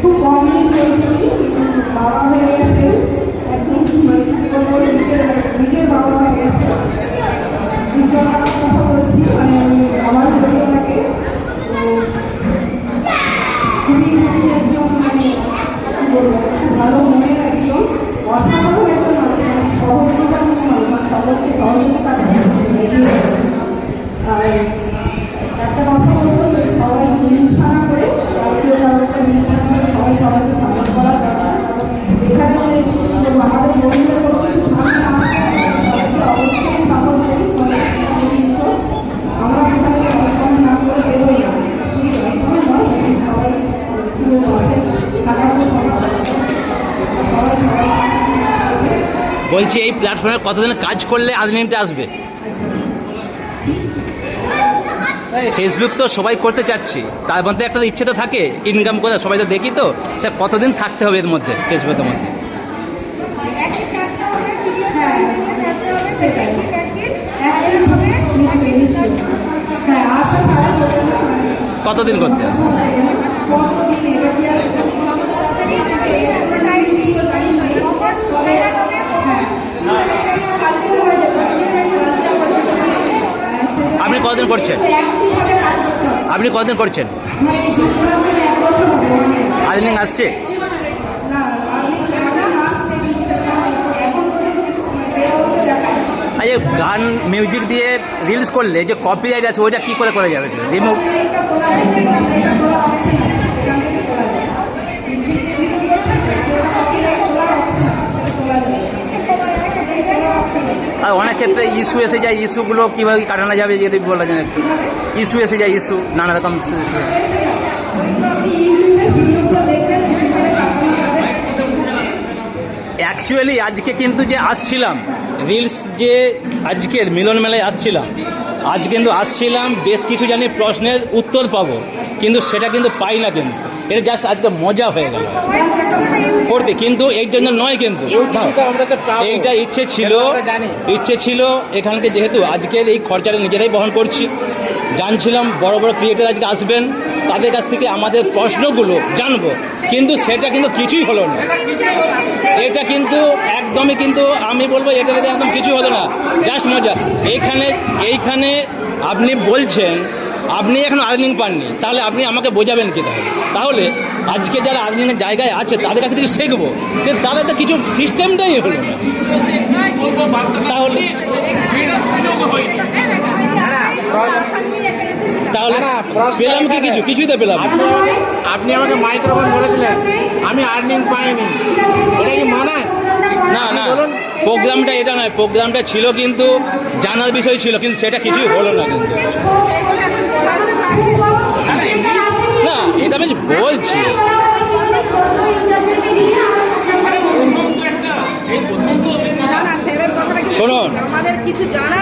খুব কম দিন চলছে বাবা হয়ে গেছে একদম নিজের বাবা হয়ে গেছে কথা বলছি মানে আমার পরিবারটাকে খুবই খুবই একজন মানে ভালো মনের অসাধারণ একজন মানুষ মানে সহযোগিতা মানুষ মানে সকলকে সহযোগিতা করে এগিয়ে যাবে। আর একটা কথা বলব যে সবাই হিংসা না করে কাউকে কাউকে হিংসা না করে সবাই সবাইকে সাপোর্ট করা দরকার এখানে অনেক কি বলব, আমাদের বন্ধুদের কোনো কিছু সামনে আসছে সবাইকে অবশ্যই সাপোর্ট করি সবাই জিনিস আমরা সেখানে সম্পন্ন না করে বেরোই না শুধু একদমই নয় এখানে সবাই পুরো বসে থাকার সবাই সবাই সবাই বলছি, এই প্ল্যাটফর্মে কতদিন কাজ করলে আর্নিংটা আসবে? ফেসবুক তো সবাই করতে চাচ্ছি। তার মধ্যে একটা ইচ্ছে তো থাকে ইনকাম করে সবাই তো দেখি তো সে কতদিন থাকতে হবে এর মধ্যে ফেসবুকের মধ্যে? কতদিন করতে হবে কতদিন এটা কি আর আপনি কতদিন করছেন একইভাবে কাজ করতে হবে আপনি কতদিন করছেন মানে এই যোগব্যায়ামের এক বছর হবে মানে আর্নিং আসছে না আমি কেমন আসছে কিন্তু সেটা এখন পর্যন্ত করছেন? আপনি কদিন করছেন? না। আসছে? এই গান মিউজিক দিয়ে রিলস করলে যে কপিরাইট আছে, ওইটা কী করে করা যাবে? রিমুভ এটা তোলা যায় না, এটা তোলা option আছে, সেখান থেকে তোলা যায়। কিন্তু যেগুলো করছেন, এটা copyright তোলার option আছে, সেটা তোলা যায়। এটাই তোলার option আছে। আর অনেক ক্ষেত্রে ইস্যু এসে যায়, ইস্যুগুলো কীভাবে কাটানো যাবে যেটা বলা যায় একটু ইস্যু এসে যায়, ইস্যু, নানা রকম। অ্যাকচুয়ালি আজকে কিন্তু যে আসছিলাম রিলস যে আজকের মিলন মেলায় আসছিলাম আজ কিন্তু আসছিলাম বেশ কিছু জানি প্রশ্নের উত্তর পাবো কিন্তু সেটা কিন্তু পাই না কিন্তু। এটা জাস্ট আজকে মজা হয়ে গেল। করতে কিন্তু এর জন্য নয় কিন্তু। এইটা ইচ্ছে ছিল ইচ্ছে ছিল এখানকে যেহেতু আজকের এই খরচাটা নিজেরাই বহন করছি। জানছিলাম বড় বড় ক্রিয়েটার আজকে আসবেন। তাদের কাছ থেকে আমাদের প্রশ্নগুলো জানব। কিন্তু সেটা কিন্তু কিছুই হলো না। এটা কিন্তু একদমই কিন্তু আমি বলব এটা থেকে একদম কিছু হলো না। জাস্ট মজা। এইখানে এইখানে আপনি বলছেন, আপনি এখন আর্নিং পাননি। তাহলে আপনি আমাকে বোঝাবেন কি তাহলে? তাহলে আজকে যারা আর্নিংয়ের জায়গায় আছে, তাদের কাছে কিছু শিখব। কিন্তু তাদের তো কিছু সিস্টেমটাই হলো না। তাহলে তাহলে পেলাম কি কিছু? কিছুই তো পেলাম। আপনি আমাকে মাইক্রোফোন বলেছিলেন আমি আর্নিং পাইনি। এটা কি মানায়? না না প্রোগ্রামটা এটা নয় প্রোগ্রামটা ছিল কিন্তু জানার বিষয় ছিল কিন্তু সেটা কিছুই হলো না কিন্তু। না এটা আমি বলছি। শুনুন। আমাদের কিছু জানা